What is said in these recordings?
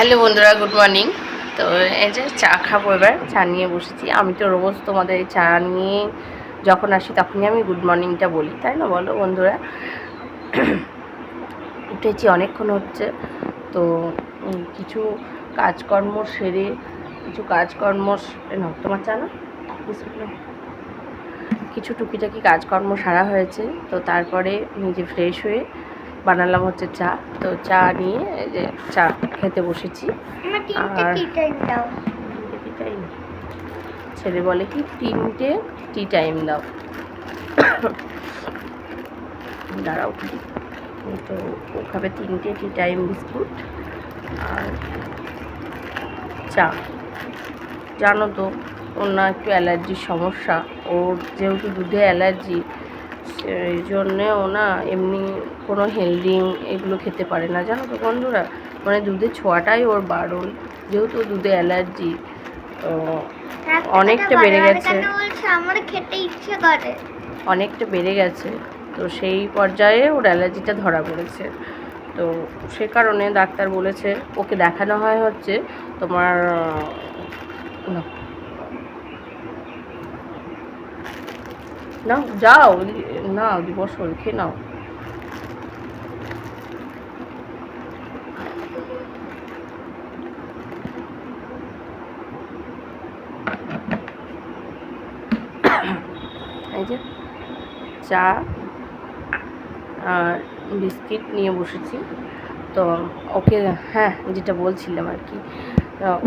Hello বন্ধুরা, good morning. তো এই যে চা খাব এবার, চা নিয়ে বসেছি। আমি তো রোজ তোমাদের চা নিয়ে যখন আসি তখনই আমি গুড মর্নিংটা বলি, তাই না বলো বন্ধুরা? উঠেছি অনেকক্ষণ হচ্ছে, তো কিছু কাজকর্ম সেরে, কিছু কাজকর্ম নাও, তোমার চা না কিছু টুকিটাকি কাজকর্ম সারা হয়েছে, তো তারপরে নিজে ফ্রেশ হয়ে বানালাম হচ্ছে চা। তো চা নিয়ে এই যে চা খেতে বসেছি। আর- ছেলে বলে কি তিনটে টি টাইম দাও। দাঁড়াও তো ও খাবে তিনটে টি টাইম বিস্কুট আর চা। জানো তো ওর না একটু অ্যালার্জির সমস্যা। ওর যেহেতু দুধে অ্যালার্জি সেই জন্যে ও না এমনি কোনো হেলডিং এগুলো খেতে পারে না। জানো তো বন্ধুরা মানে দুধের ছোঁয়াটাই ওর বারণ। যেহেতু দুধে অ্যালার্জি তো অনেকটা বেড়ে গেছে। আমার খেতে ইচ্ছে করে। অনেকটা বেড়ে গেছে। তো সেই পর্যায়ে ওর অ্যালার্জিটা ধরা পড়েছে। তো সে কারণে ডাক্তার বলেছে ওকে দেখানো হয় হচ্ছে তোমার নাও। যাও, না বসো খেয়ে নাও এই যে চা আর বিস্কিট নিয়ে বসেছি তো ওকে হ্যাঁ যেটা বলছিলাম আর কি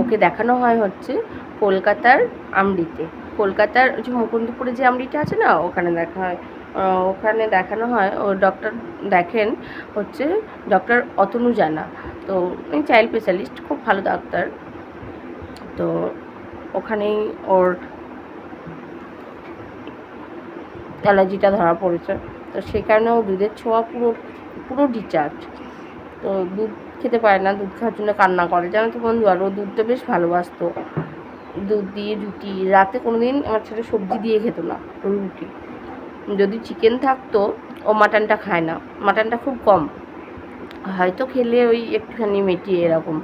ওকে দেখানো হয় হচ্ছে কলকাতার আমডিতে কলকাতার যে মুকুন্দপুরে যে আমরিটা আছে না, ওখানে দেখা হয়। ওখানে দেখানো হয়। ও ডক্টর দেখেন হচ্ছে ডক্টর অতনু জানা। তো চাইল্ড স্পেশালিস্ট খুব ভালো ডাক্তার তো ওখানেই ওর অ্যালার্জিটা ধরা পড়েছে। তো সেই কারণে ও দুধের ছোঁয়া পুরো পুরো ডিচার্জ তো দুধ খেতে পারে না, দুধ খাওয়ার জন্য কান্না করে। জানো তো বন্ধু, আর ও দুধটা বেশ ভালোবাসতো। দুধ দিয়ে, রুটি। রাতে কোনো দিন আমার ছেলে সবজি দিয়ে খেত না রুটি। যদি চিকেন থাকতো, ও মাটনটা খায় না। মাটনটা খুব কম। হয়তো খেলে ওই একটুখানি মেটিয়ে এরকম।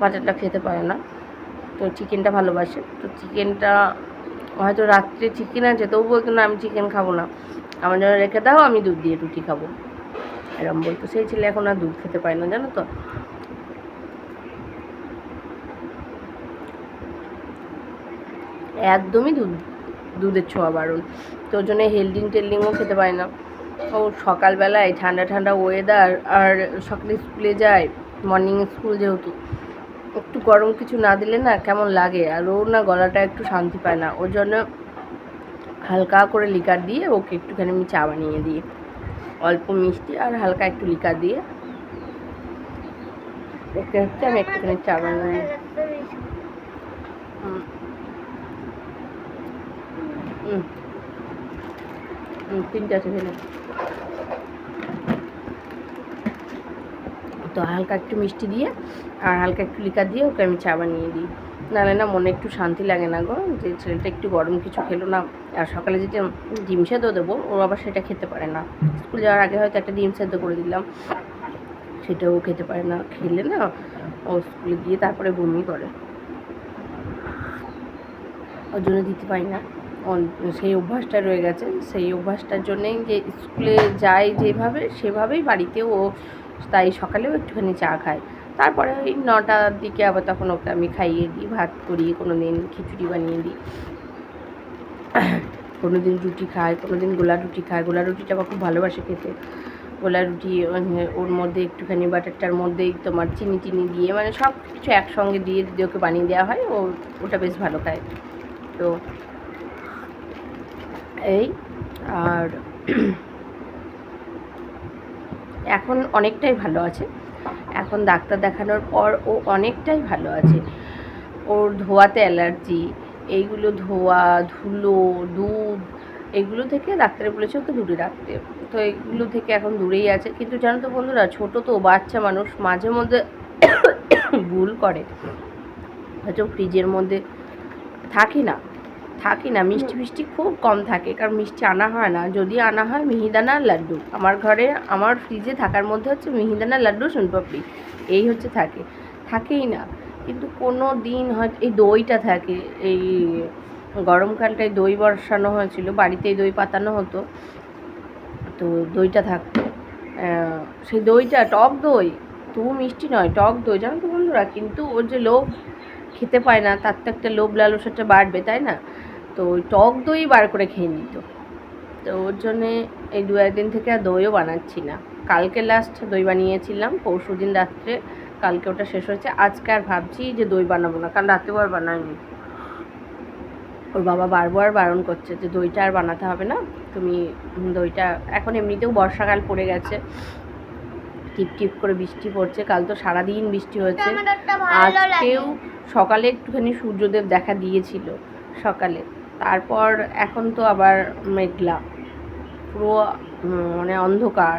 মাটনটা খেতে পারে না। তো চিকেনটা ভালোবাসে। তো চিকেনটা হয়তো রাত্রে চিকেন আছে, তবু বলতো, না, আমি চিকেন খাব না। আমার জন্য রেখে দাও, আমি দুধ দিয়ে রুটি খাব। এরকম বলতো। সেই ছেলে এখন আর দুধ খেতে পারে না, জানো তো? একদমই দুধ, দুধের ছোঁয়া বারণ। তো জন্য হেলডিং টেলডিংও খেতে পারে না। ও সকালবেলায় ঠান্ডা ঠান্ডা ওয়েদার আর সকালে স্কুলে যায় মর্নিং স্কুল যেহেতু, একটু গরম কিছু না দিলে না কেমন লাগে? আর ওর না গলাটা একটু শান্তি পায় না। ওর জন্য হালকা করে লিকার দিয়ে ওকে একটুখানি আমি চা বানিয়ে দিই। অল্প মিষ্টি আর হালকা একটু লিকার দিয়ে ওকে হচ্ছে আমি একটুখানি চা বানিয়ে দিই হুম। হুম। হুম তো হালকা একটু মিষ্টি দিয়ে আর হালকা একটু লিকার দিয়ে ওকে আমি চা বানিয়ে দিই। নাহলে না মনে একটু শান্তি লাগে না গো, যে ছেলেটা একটু গরম কিছু খেলো না। আর সকালে যেটা ডিম সেদ্ধ দেবো, ও আবার সেটা খেতে পারে না। স্কুল যাওয়ার আগে হয়তো একটা ডিম সেদ্ধ করে দিলাম, সেটাও খেতে পারে না। খেলে না ও স্কুলে গিয়ে তারপরে বমি করে। ওর জন্য দিতে পারি না। সেই অভ্যাসটা রয়ে গেছে। সেই অভ্যাসটার জন্যেই যে স্কুলে যায় যেভাবে, সেভাবেই বাড়িতেও ও তাই সকালেও একটুখানি চা খায়। তারপরে ওই নটার দিকে আবার তখন ওকে আমি খাইয়ে দিই, ভাত করিয়ে কোনো দিন খিচুড়ি বানিয়ে দিই। কোনো দিন রুটি খায় কোনো দিন গোলা রুটি খায়। গোলা রুটিটা আবার খুব ভালোবাসে খেতে। গোলা রুটি ওর- ওর মধ্যে একটুখানি বাটারটার মধ্যেই তোমার চিনি টিনি দিয়ে মানে সব কিছু একসঙ্গে দিয়ে যদি ওকে বানিয়ে দেওয়া হয়, ও, ওটা বেশ ভালো খায়। তো এই, আর এখন অনেকটাই ভালো আছে। এখন ডাক্তার দেখানোর পর ও অনেকটাই ভালো আছে। ওর ধোয়াতে অ্যালার্জি, এইগুলো ধোয়া, ধুলো, দুধ, এগুলো থেকে ডাক্তারে বলেছে ওকে দূরে রাখতে। তো এগুলো থেকে এখন দূরেই আছে। কিন্তু জানো তো বন্ধুরা, ছোটো তো বাচ্চা মানুষ, মাঝে মধ্যে ভুল করে। হয়তো ফ্রিজের মধ্যে থাকি না। থাকি না, মিষ্টি মিষ্টি খুব কম থাকে, কারণ মিষ্টি আনা হয় না। যদি আনা হয় মিহিদানা আর লাড্ডু। আমার ঘরে, আমার ফ্রিজে থাকার মধ্যে হচ্ছে মিহিদানা লাড্ডু, সোনপাপড়ি। এই হচ্ছে থাকে। থাকেই না। কিন্তু কোনো দিন হয়তো এই দইটা থাকে। এই গরমকালটায় দই বসানো হয়েছিল, বাড়িতেই দই পাতানো হতো। তো দইটা থাকতো সেই দইটা, টক দই, তবু মিষ্টি নয়, টক দই। জানো তো বন্ধুরা, কিন্তু ওর যে লোভ, খেতে পায় না, তার তো একটা লোভ লালসাটা বাড়বে, তাই না? তো ওই টক দই বার করে খেয়ে নিত। তো ওর জন্যে এই দু একদিন থেকে আর দইও বানাচ্ছি না। কালকে লাস্ট দই বানিয়েছিলাম পরশু দিন রাত্রে কালকে ওটা শেষ হয়েছে। আজকে আর ভাবছি যে দই বানাবো না কাল রাত্রেবার বানাইনি। ওর বাবা বারবার বারণ করছে যে দইটা আর বানাতে হবে না তুমি দইটা এখন এমনিতেও বর্ষাকাল পড়ে গেছে। টিপ টিপ করে বৃষ্টি পড়ছে কাল তো সারাদিন বৃষ্টি হয়েছে আজকেও সকালে একটুখানি সূর্যদেব দেখা দিয়েছিল সকালে। তারপর এখন তো আবার মেঘলা। পুরো মানে অন্ধকার।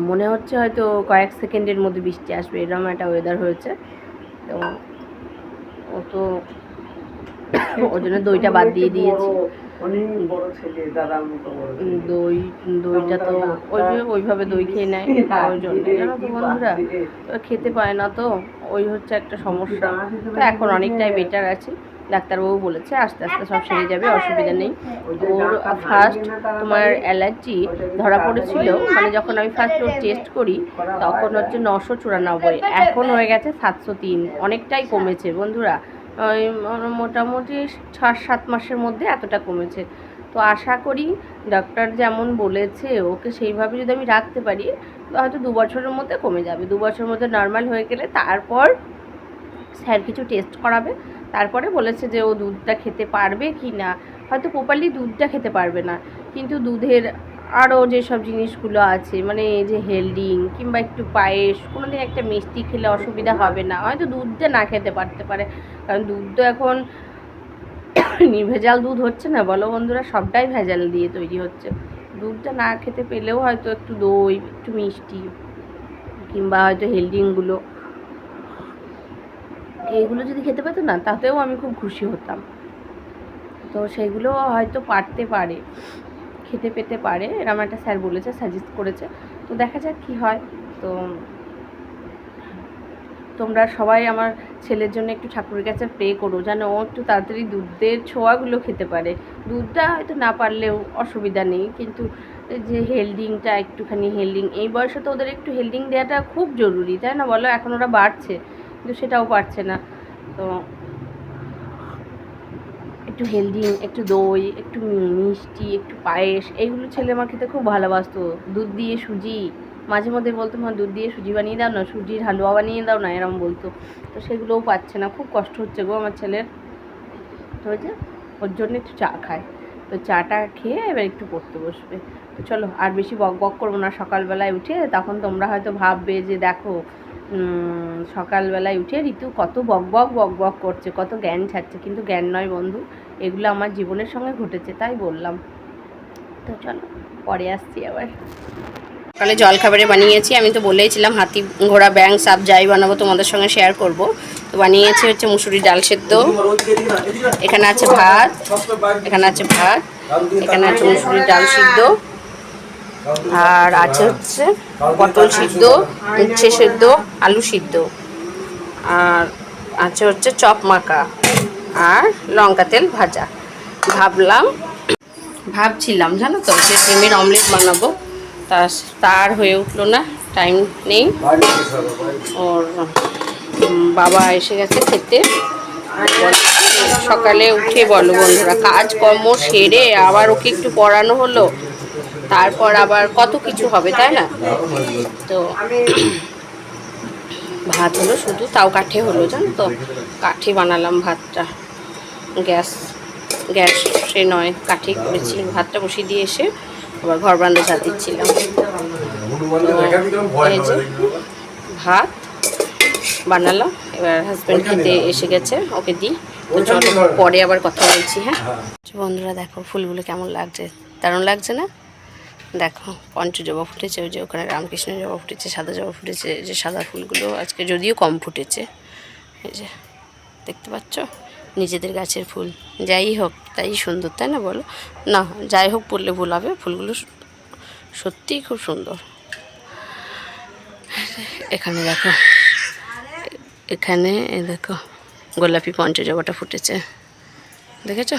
মনে হচ্ছে হয়তো কয়েক সেকেন্ডের মধ্যে বৃষ্টি আসবে এরকম একটা ওয়েদার হয়েছে। তো ও তো ওই জন্য দইটা বাদ দিয়ে দিয়েছি। দই দইটা তো ওই ওইভাবে দই খেয়ে নেয়। ওই জন্য। জানো তো বন্ধুরা খেতে। পায় না তো ওই হচ্ছে একটা সমস্যা। তো এখন অনেকটাই বেটার আছে। ডাক্তারবাবু বলেছে আস্তে আস্তে সব সেরে যাবে অসুবিধা নেই। ওর ফার্স্ট তোমার অ্যালার্জি ধরা পড়েছিল মানে যখন আমি ফার্স্ট ওর টেস্ট করি তখন হচ্ছে নশো চুরানব্বই এখন হয়ে গেছে সাতশো তিন অনেকটাই কমেছে বন্ধুরা। ওই মোটামুটি ছ সাত মাসের মধ্যে এতটা কমেছে। তো আশা করি ডক্টর যেমন বলেছে ওকে সেইভাবে যদি আমি রাখতে পারি তো হয়তো দু বছরের মধ্যে কমে যাবে। দু বছরের মধ্যে নর্মাল হয়ে গেলে তারপর স্যার কিছু টেস্ট করাবে। তারপরে বলেছে যে ও দুধটা খেতে পারবে কি না। হয়তো প্রপারলি দুধটা খেতে পারবে না, কিন্তু দুধের আরও যেসব জিনিসগুলো আছে মানে এই যে হেলডিং কিংবা একটু পায়েস কোনো দিন একটা মিষ্টি খেলে অসুবিধা হবে না। হয়তো দুধটা না খেতে পারতে পারে, কারণ দুধ তো এখন নির্ভেজাল দুধ হচ্ছে না, বলো বন্ধুরা, সবটাই ভেজাল দিয়ে তৈরি হচ্ছে। দুধটা না খেতে পেলেও হয়তো একটু দই, একটু মিষ্টি কিংবা হয়তো হেলডিংগুলো এইগুলো যদি খেতে পেতো না, তাতেও আমি খুব খুশি হতাম। তো সেগুলো হয়তো পারতে পারে, খেতে পেতে পারে, এরম একটা স্যার বলেছে সাজেস্ট করেছে। তো দেখা যাক কি হয়। তো তোমরা সবাই আমার ছেলের জন্য একটু ঠাকুরের কাছে প্রে করো, যেন ও একটু তাড়াতাড়ি দুধের ছোঁয়াগুলো খেতে পারে। দুধটা হয়তো না পারলেও অসুবিধা নেই, কিন্তু যে হেলডিংটা একটুখানি হেলডিং এই বয়সে তো ওদের একটু হেলডিং দেওয়াটা খুব জরুরি, তাই না বলো? এখন ওরা বাড়ছে। কিন্তু সেটাও পারছে না। তো একটু হেলদি, একটু দই, একটু মিষ্টি, একটু পায়েস, এইগুলো ছেলে আমার খেতে খুব ভালোবাসতো। দুধ দিয়ে সুজি, মাঝে মধ্যে বলতো, মা, দুধ দিয়ে সুজি বানিয়ে দাও না, সুজির হালুয়া বানিয়ে দাও না, এরম বলতো। তো সেগুলোও পাচ্ছে না, খুব কষ্ট হচ্ছে গো আমার ছেলের। ওই ওর জন্য একটু চা খায়। তো চাটা খেয়ে এবার একটু পড়তে বসবে। তো চলো, আর বেশি বক বক করব না, সকালবেলায় উঠে তখন তোমরা হয়তো ভাববে যে দেখো সকালবেলায় উঠে, ঋতু, কত বক বক বক বক করছে, কত জ্ঞান ছাড়ছে, কিন্তু জ্ঞান নয় বন্ধু, এগুলো আমার জীবনের সঙ্গে ঘটেছে, তাই বললাম। তো চলো, পরে আসছি আবার। সকালে জলখাবারে বানিয়েছি, আমি তো বলেইছিলাম, হাতি ঘোড়া ব্যাং সাপ, যাই বানাবো, তোমাদের সঙ্গে শেয়ার করব। তো বানিয়েছি হচ্ছে মুসুরি ডাল সেদ্ধ। এখানে আছে ভাত, এখানে আছে ভাত, এখানে আছে মুসুরি ডাল সিদ্ধ। আর আছে হচ্ছে পটল সিদ্ধ, উচ্ছে সিদ্ধ, আলু সিদ্ধ। আর আছে হচ্ছে চপ মাখা আর লঙ্কা তেল ভাজা। ভাবলাম, ভাবছিলাম, জানো তো, যে ডিমের অমলেট বানাবো। তা তার হয়ে উঠল না, টাইম নেই। ওর বাবা এসে গেছে খেতে। সকালে উঠে বলো বন্ধুরা, কাজকর্ম সেরে আবার ওকে একটু পড়ানো হলো। তারপর আবার কত কিছু হবে তাই না? তো ভাত হলো শুধু তাও কাঠে হলো জানো তো? কাঠে বানালাম ভাতটা। গ্যাস গ্যাস সে নয় কাঠে করেছি। ভাতটা বসিয়ে দিয়ে এসে আবার ঘর বান্ধব ঝাঁট দিচ্ছিলাম। ভাত বানালাম এবার হাজব্যান্ড খেতে এসে গেছে ওকে দিই। তো চলো পরে আবার কথা বলছি হ্যাঁ। বন্ধুরা দেখো ফুলগুলো কেমন লাগছে? দারুণ লাগছে না? দেখো, পঞ্চ জবা ফুটেছে, ওই যে ওখানে রামকৃষ্ণ জবা ফুটেছে, সাদা জবা ফুটেছে যে সাদা ফুলগুলো আজকে যদিও কম ফুটেছে, এই যে, দেখতে পাচ্ছ? নিজেদের গাছের ফুল, যাই হোক, তাই সুন্দর, তাই না বলো? না, যাই হোক বললে ভুল হবে, ফুলগুলো সত্যিই খুব সুন্দর। এখানে দেখো এখানে দেখো, গোলাপি পঞ্চজবাটা ফুটেছে, দেখেছ?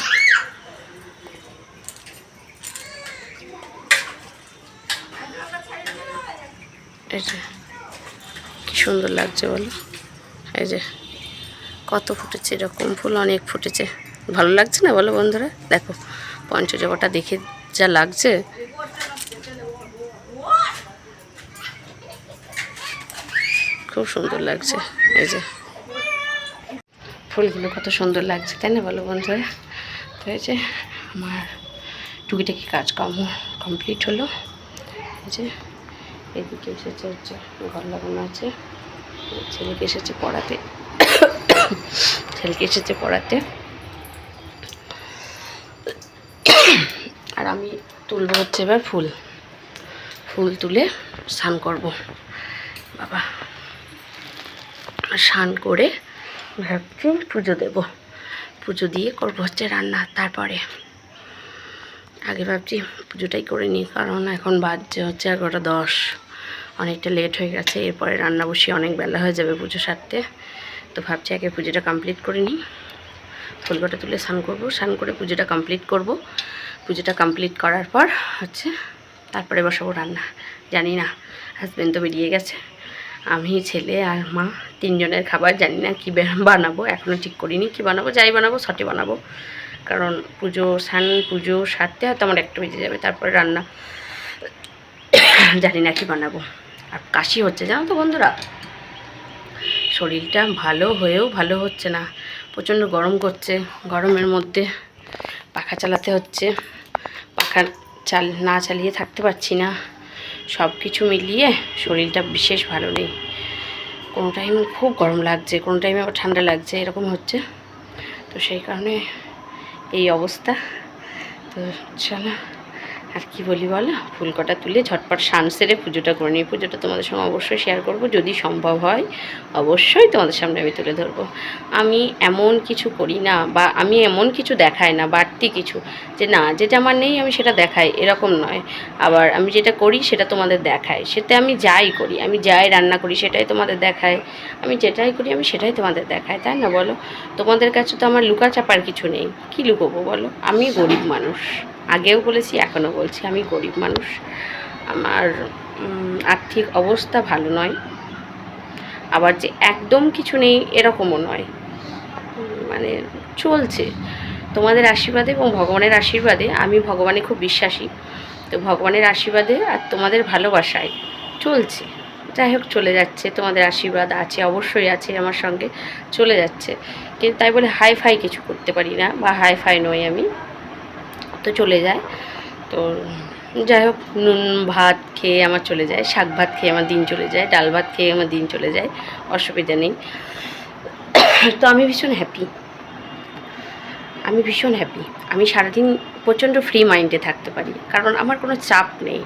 এই যে, কি সুন্দর লাগছে বলো। এই যে, কত ফুটেছে, এরকম ফুল অনেক ফুটেছে। ভালো লাগছে না বলো বন্ধুরা? দেখো পঞ্চজবাটা দেখে যা লাগছে। খুব সুন্দর লাগছে, এই যে। ফুলগুলো কত সুন্দর লাগছে, তাই না বলো বন্ধুরা? তো এই যে, আমার টুকিটাকি কাজকর্ম কমপ্লিট হলো। এই যে এদিকে এসেছে হচ্ছে ঘর লাগানো আছে। ছেলেকে এসেছে পড়াতে। ছেলেকে এসেছে পড়াতে। আর আমি তুলবো হচ্ছে এবার ফুল। ফুল তুলে স্নান করব। বাবা, স্নান করে ভাবছি পুজো দেব। পুজো দিয়ে করব হচ্ছে রান্না তারপরে। আগে ভাবছি পুজোটাই করে নিই, কারণ এখন বাজছে হচ্ছে এগারোটা দশ। অনেকটা লেট হয়ে গেছে, এরপরে রান্না বসিয়ে অনেক বেলা হয়ে যাবে পুজো সারতে। তো ভাবছি আগে পুজোটা কমপ্লিট করে নিই। ফুলকটা তুলে স্নান করব, স্নান করে পুজোটা কমপ্লিট করব। পুজোটা কমপ্লিট করার পর হচ্ছে তারপরে বসাবো রান্না। জানি না হাজব্যান্ড তো বেরিয়ে গেছে। আমি, ছেলে আর মা তিনজনের খাবার জানি না কী বানাবো এখনও ঠিক করিনি কী বানাবো, যাই বানাবো সটে বানাবো। কারণ পুজো স্নান, পুজো সারতে হয়তো আমার একটু বেজে যাবে, তারপরে রান্না। জানি না কি বানাবো। আর কাশি হচ্ছে, জানো তো বন্ধুরা? শরীরটা ভালো হয়েও ভালো হচ্ছে না। প্রচণ্ড গরম করছে, গরমের মধ্যে পাখা চালাতে হচ্ছে। পাখা চাল, না চালিয়ে থাকতে পারছি না। সব কিছু মিলিয়ে শরীরটা বিশেষ ভালো নেই। কোনো টাইম খুব গরম লাগছে, কোনো টাইমে আবার ঠান্ডা লাগছে, এরকম হচ্ছে। তো সেই কারণে এই অবস্থা। তো চলো আর কি বলি বলো? ফুলকটা তুলে ঝটপট সান সেরে পুজোটা করে নিই। পুজোটা তোমাদের সঙ্গে অবশ্যই শেয়ার করব। যদি সম্ভব হয়, অবশ্যই তোমাদের সামনে আমি তুলে ধরবো। আমি এমন কিছু করি না বা আমি এমন কিছু দেখাই না, বাড়তি কিছু, যে না যেটা আমার নেই আমি সেটা দেখাই, এরকম নয়। আবার আমি যেটা করি সেটা তোমাদের দেখাই। সেটা আমি যাই করি, আমি যাই রান্না করি সেটাই তোমাদের দেখাই। আমি যেটাই করি আমি সেটাই তোমাদের দেখাই, তাই না বলো? তোমাদের কাছে তো আমার লুকা চাপার কিছু নেই। কি লুকোবো বলো? আমি গরিব মানুষ। আগেও বলেছি, এখনও বলছি, আমি গরিব মানুষ। আমার আর্থিক অবস্থা ভালো নয়। আবার যে একদম কিছু নেই, এরকমও নয়। মানে চলছে। তোমাদের আশীর্বাদে এবং ভগবানের আশীর্বাদে, আমি ভগবানে খুব বিশ্বাসী। তো ভগবানের আশীর্বাদে আর তোমাদের ভালোবাসায় চলছে। যাই হোক, চলে যাচ্ছে। তোমাদের আশীর্বাদ আছে, অবশ্যই আছে আমার সঙ্গে, চলে যাচ্ছে। কিন্তু তাই বলে হাই ফাই কিছু করতে পারি না, বা হাই ফাই নই আমি। তো চলে যায়। তো যাই হোক, নুন, ভাত খেয়ে আমার চলে যায়, শাক ভাত খেয়ে আমার দিন চলে যায়, ডাল ভাত খেয়ে আমার দিন চলে যায়, অসুবিধা নেই। তো আমি ভীষণ হ্যাপি আমি ভীষণ হ্যাপি আমি সারাদিন প্রচণ্ড ফ্রি মাইন্ডে থাকতে পারি, কারণ আমার কোনো চাপ নেই।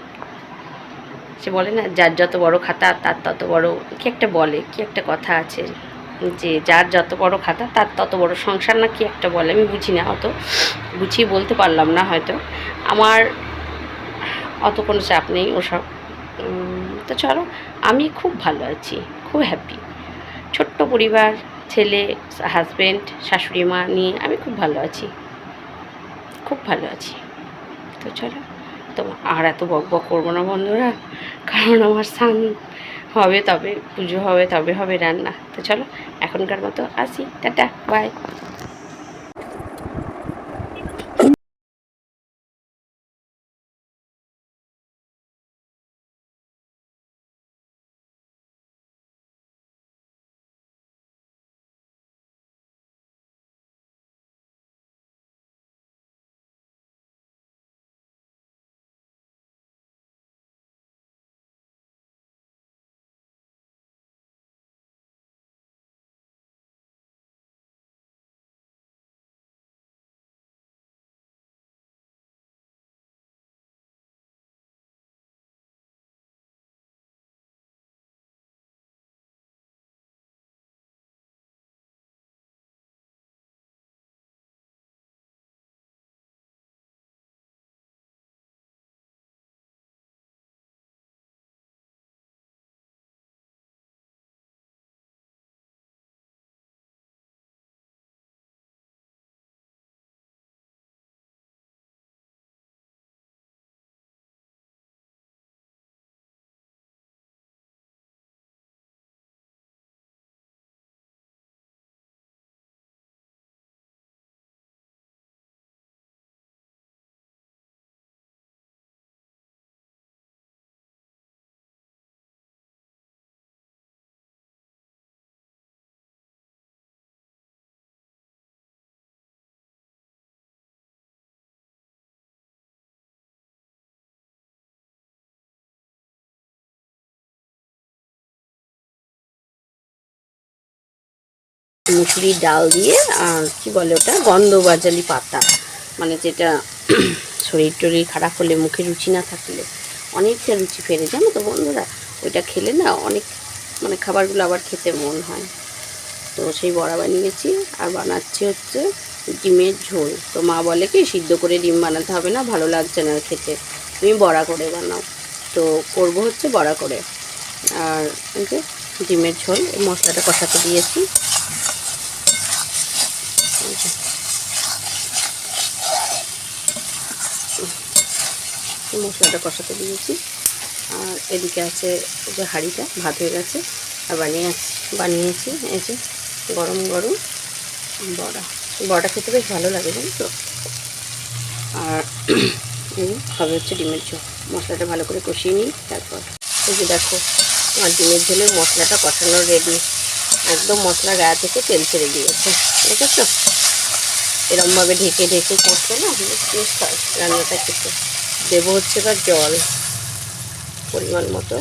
সে বলে না, যার যত বড় খাতা, তার তত বড় কি একটা বলে, কি একটা কথা আছে। যে যার যত বড় খাতা, তার তত বড় সংসার না কি একটা বলে, আমি বুঝি না অত। গুছিয়ে বলতে পারলাম না হয়তো। আমার অত কোনো চাপ নেই ওসব। তো চলো, আমি খুব ভালো আছি, খুব হ্যাপি ছোট্ট পরিবার, ছেলে হাজব্যান্ড শাশুড়ি, মা নিয়ে আমি খুব ভালো আছি। খুব ভালো আছি। তো চলো তো আর এত বক বক করব না বন্ধুরা, কারণ আমার স্নান হবে তবে পুজো হবে তবে হবে রান্না। তো চলো এখনকার মতো আসি। টাটা বাই মুসুরির ডাল দিয়ে আর কি বলে ওটা? গন্ধবাজালি পাতা। মানে যেটা শরীর টরীর খারাপ হলে মুখে রুচি না থাকলে অনেকটা রুচি ফেরে, জানো তো বন্ধুরা? ওইটা খেলে না অনেক মানে খাবারগুলো আবার খেতে মন হয়। তো সেই বড়া বানিয়েছি, আর বানাচ্ছি হচ্ছে ডিমের ঝোল। তো মা বলে কি, সিদ্ধ করে ডিম বানাতে হবে না, ভালো লাগছে না খেতে। তুমি বড়া করে বানাও। তো করব হচ্ছে বড়া করে। আর যে ডিমের ঝোল মশলাটা কষাতে দিয়েছি এই যে। এই মশলাটা কষাতে দিয়েছি। আর এদিকে আছে যে হাঁড়িটা, ভাত হয়ে গেছে। আর বানিয়ে বানিয়েছি, এই যে গরম গরম বড়া। বড়া খেতে বেশ ভালো লাগে, জানো তো? আর হবে হচ্ছে ডিমের ঝোল। মশলাটা ভালো করে কষিয়ে নিই, তারপর এই যে দেখো, আমার ডিমের ঝোলের মশলাটা কষানো রেডি একদম মশলা গায়ে থেকে তেল ছেড়ে দিয়েছে ঠিক আছে এরমভাবে ঢেকে ঢেকে করতে না বেশ হয় রান্নাটা খেতে। দেবো হচ্ছে এবার জল, পরিমাণ মতো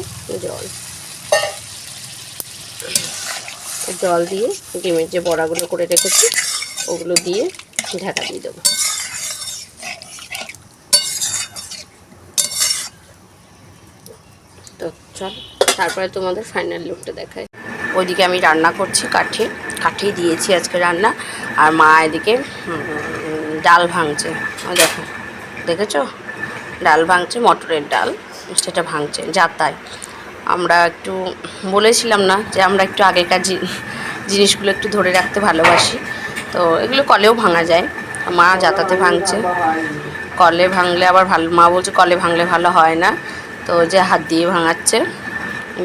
জল। জল দিয়ে ডিমের যে বড়াগুলো করে রেখেছি, ওগুলো দিয়ে ঢাকা দিয়ে দেবো। তো চল, তারপরে তোমাদের ফাইনাল লুকটা দেখায় ওইদিকে আমি রান্না করছি কাঠে কাঠেই দিয়েছি আজকে রান্না, আর মা এদিকে ডাল ভাঙছে। দেখো, দেখেছ? ডাল ভাঙছে, মটরের ডাল, সেটা ভাঙছে যাতায় আমরা একটু বলেছিলাম না যে আমরা একটু আগেকার জিনিসগুলো একটু ধরে রাখতে ভালোবাসি। তো এগুলো কলেও ভাঙা যায়। মা যাতাতে ভাঙছে। কলে ভাঙলে আবার ভালো, মা বলছে কলে ভাঙলে ভালো হয় না। তো যে হাত দিয়ে ভাঙাচ্ছে।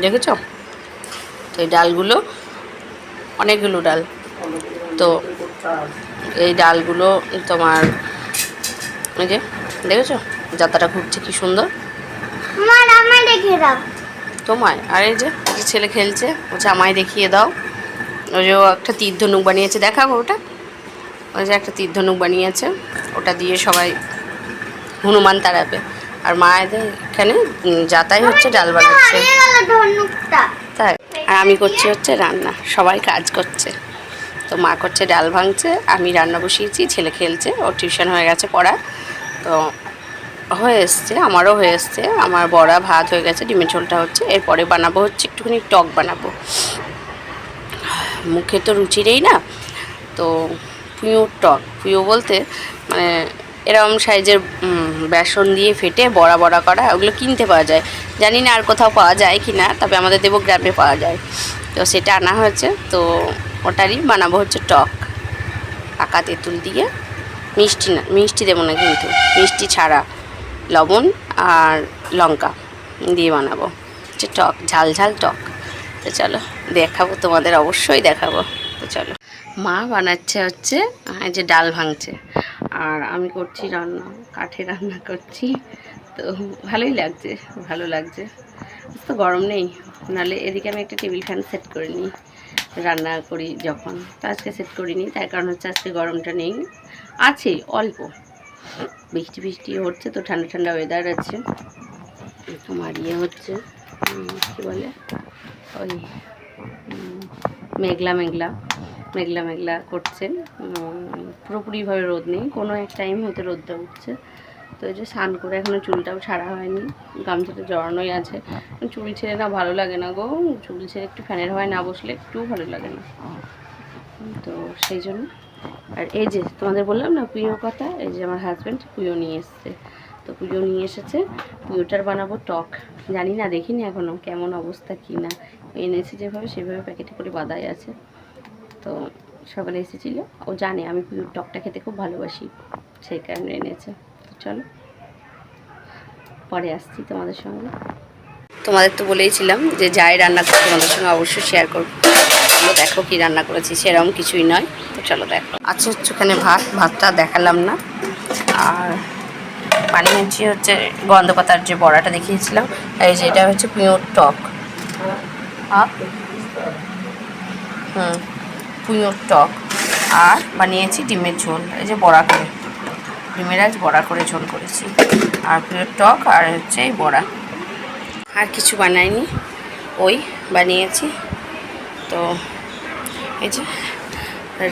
দেখেছ? তো এই ডালগুলো, অনেকগুলো ডাল। তো এই ডালগুলো তোমার, এই যে, দেখেছ? যাত্রাটা ঘুরছে কি সুন্দর? তোমায়? আর এই যে ছেলে খেলছে বলছে আমায় দেখিয়ে দাও। ওই যে ও একটা তীর ধনুক বানিয়েছে দেখাবো ওটা? ওই যে একটা তীর ধনুক বানিয়েছে ওটা দিয়ে সবাই হনুমান তাড়াবে। আর মা এখানে যাতাই হচ্ছে ডাল বানাচ্ছে। তাই? আর আমি করছি হচ্ছে রান্না সবাই কাজ করছে। তো মা করছে ডাল ভাঙছে আমি রান্না বসিয়েছি ছেলে খেলছে ওর টিউশন হয়ে গেছে পড়া। তো হয়ে এসছে, আমারও হয়ে এসছে। আমার বড়া ভাত হয়ে গেছে, ডিমের ঝোলটা হচ্ছে। এরপরে বানাবো হচ্ছে, একটুখানি টক বানাবো। মুখে তো রুচি নেই না? তো পুঁয়োর টক, পুঁয়ো বলতে মানে এরকম সাইজের বেসন দিয়ে ফেটে বড়া বড়া করা, ওগুলো কিনতে পাওয়া যায়। জানি না আর কোথাও পাওয়া যায় কি না, তবে আমাদের দেবগ্রামে পাওয়া যায়। তো সেটা আনা হয়েছে, তো ওটারই বানাবো হচ্ছে টক। পাকা তেঁতুল দিয়ে। মিষ্টি না, মিষ্টি দেবো না কিন্তু, মিষ্টি ছাড়া। লবণ আর লঙ্কা দিয়ে বানাবো। হচ্ছে টক, ঝাল ঝাল টক। তো চলো, দেখাবো তোমাদের, অবশ্যই দেখাবো। তো চলো। মা বানাচ্ছে হচ্ছে যে ডাল ভাঙছে। আর আমি করছি রান্না, কাঠে রান্না করছি। তো ভালোই লাগছে, ভালো লাগছে। তো গরম নেই, নাহলে এদিকে আমি একটা টেবিল ফ্যান সেট করে নিই, রান্না করি যখন। তো আজকে সেট করিনি, তার কারণ হচ্ছে আজকে গরমটা নেই। আছে অল্প। বৃষ্টি বৃষ্টি হচ্ছে তো ঠান্ডা ঠান্ডা ওয়েদার আছে। তোমার ইয়ে হচ্ছে। কী বলে? ওই মেঘলা মেঘলা মেঘলা মেঘলা করছে উম, পুরোপুরিভাবে রোদ নেই। কোনো এক টাইম হয়তো রোদটা উঠছে। তো এই যে স্নান করে এখনও চুলটাও ছাড়া হয়নি। গামছাটা জড়ানোই আছে। চুল ছেড়ে না ভালো লাগে না গো। চুল ছেড়ে একটু ফ্যানের হয় না বসলে একটুও ভালো লাগে না। তো সেই জন্য আর এই যে তোমাদের বললাম না প্রিয় কথা, এই যে আমার হাজব্যান্ড পুজো নিয়ে এসছে। তো পুজো নিয়ে এসেছে পুজোটার বানাবো টক। জানি না, দেখিনি এখনও কেমন অবস্থা, কি না। এনেছে যেভাবে, সেভাবে প্যাকেটে করে বাঁধাই আছে। তো সকালে এসেছিল। ও জানে, আমি পুজোর টকটা খেতে খুব ভালোবাসি, সেই কারণে এনেছে। তো চলো, পরে আসছি তোমাদের সঙ্গে। তোমাদের তো বলেইছিলাম যে যাই রান্না করে, তোমাদের সঙ্গে অবশ্যই শেয়ার করব। দেখো কি রান্না করেছি সেরকম কিছুই নয়। তো চলো দেখো। আচ্ছা হচ্ছে ওখানে ভাত, ভাতটা দেখালাম না। আর বানিয়েছি হচ্ছে গন্ধ পাতার যে বড়াটা দেখিয়েছিলাম, এই যে এটা হচ্ছে পিওর টক। হুম পিওর টক। আর বানিয়েছি ডিমের ঝোল, এই যে বড়া করে। ডিমের আজ বড়া করে ঝোল করেছি। আর পিওর টক আর হচ্ছে এই বড়া। আর কিছু বানাইনি, ওই বানিয়েছি। তো এই যে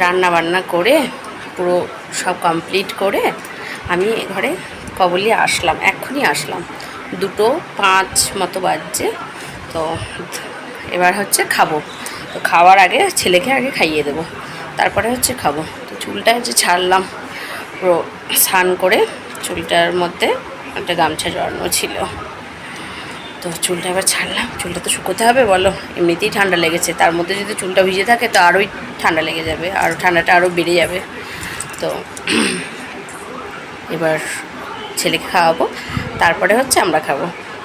রান্না বান্না করে পুরো সব কমপ্লিট করে আমি ঘরে কবলি আসলাম, এক্ষুনি আসলাম। দুটো পাঁচ মতো বাজছে, তো এবার হচ্ছে খাব। তো খাওয়ার আগে ছেলেকে আগে খাইয়ে দেবো, তারপরে হচ্ছে খাব। তো চুলটা যে ছাড়লাম, পুরো স্নান করে চুলটার মধ্যে একটা গামছা জড়ানো ছিল। তো চুলটা এবার ছাড়লাম। চুলটা তো শুকোতে হবে, বলো। এমনিতেই ঠান্ডা লেগেছে। তার মধ্যে যদি চুলটা ভিজে থাকে, তো আরোই ঠান্ডা লেগে যাবে, আর ঠান্ডাটা আরও বেড়ে যাবে। তো এবার ছেলেকে খাওয়াবো। তারপরে হচ্ছে আমরা খাব।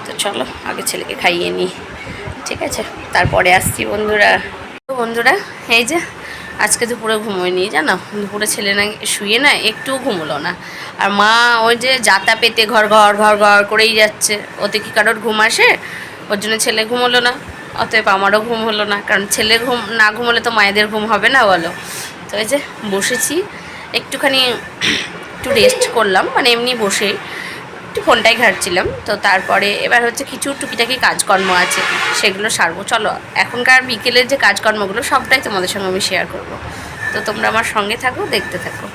তো চলো, আগে ছেলেকে খাইয়ে নিই। ঠিক আছে? তারপরে আসছি বন্ধুরা। বন্ধুরা, এই যে আজকে দুপুরে ঘুমোয়নি জানো? দুপুরে ছেলে না শুয়ে না একটুও ঘুমোলো না। আর মা ওই যে জাতা পেতে ঘর ঘর ঘর ঘর করেই যাচ্ছে। ওতে কি কারোর ঘুম আসে? ওর জন্য ছেলে ঘুমোলো না। অতএব আমারও ঘুম হলো না। কারণ ছেলের ঘুম না ঘুমোলে তো মায়েদের ঘুম হবে না বলো? তো এই যে বসেছি। একটুখানি একটু রেস্ট করলাম। মানে এমনি বসে একটু ফোনটাই ঘাটছিলাম। তো তারপরে এবার হচ্ছে কিছু টুকিটাকি কাজকর্ম আছে, সেগুলো সারবো। চলো, এখনকার বিকেলের যে কাজকর্মগুলো, সবটাই তোমাদের সঙ্গে আমি শেয়ার করব। তো তোমরা আমার সঙ্গে থাকো, দেখতে থাকো।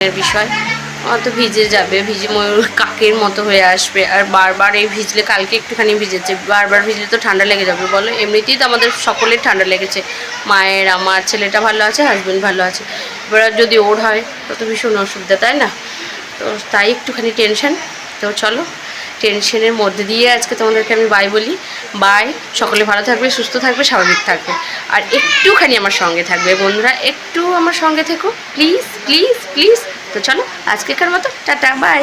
বিষয়। অত ভিজে যাবে, ভিজে ময়ূর কাকের মতো হয়ে আসবে। আর বারবার এই ভিজলে কালকে একটুখানি ভিজেছে। বারবার ভিজলে তো ঠান্ডা লেগে যাবে, বলো? এমনিতেই তো আমাদের সকলের ঠান্ডা লেগেছে। মায়ের, আমার ছেলেটা ভালো আছে হাজব্যান্ড ভালো আছে। এবার যদি ওর হয়, তো তো ভীষণ অসুবিধা, তাই না? তো তাই একটুখানি টেনশন তো চলো টেনশনের মধ্যে দিয়ে আজকে তোমাদেরকে আমি বাই বলি। বাই সকলে ভালো থাকবে, সুস্থ থাকবে, স্বাভাবিক থাকবে। আর একটুখানি আমার সঙ্গে থাকবে বন্ধুরা, একটু আমার সঙ্গে থেকো। প্লিজ প্লিজ প্লিজ তো চলো, আজকেকার মতো, টাটা বাই